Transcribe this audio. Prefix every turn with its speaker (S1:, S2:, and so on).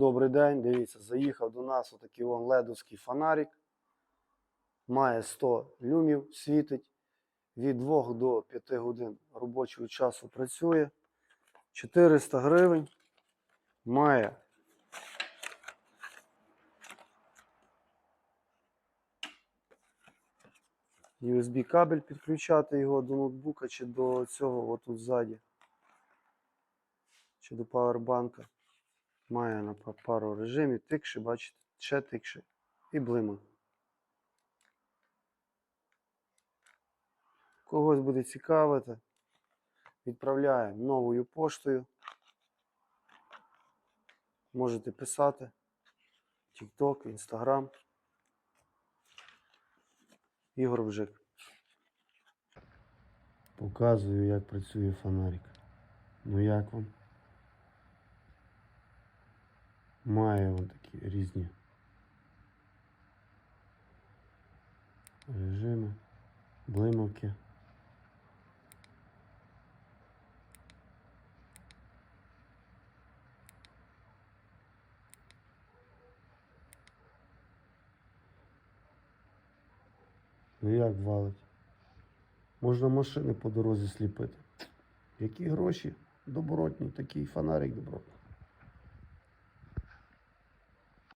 S1: Добрий день, дивіться, заїхав до нас отакий вон ледовський фонарик. Має 100 люмів, світить. Від 2 до 5 годин робочого часу працює. 400 гривень. Має USB кабель підключати його до ноутбука чи до цього отут ззаді. Чи до павербанка. Має на пару режимів, тикше, бачите, ще тикше. І блима. Когось буде цікавити. Відправляємо новою поштою. Можете писати. TikTok, Instagram. Ігор Вжик. Показую, як працює фонарик. Ну як вам? Має він такі різні режими, блимавки. Ну як валить? Можна машини по дорозі сліпити. Які гроші? Добротні, такий фонарик добротний.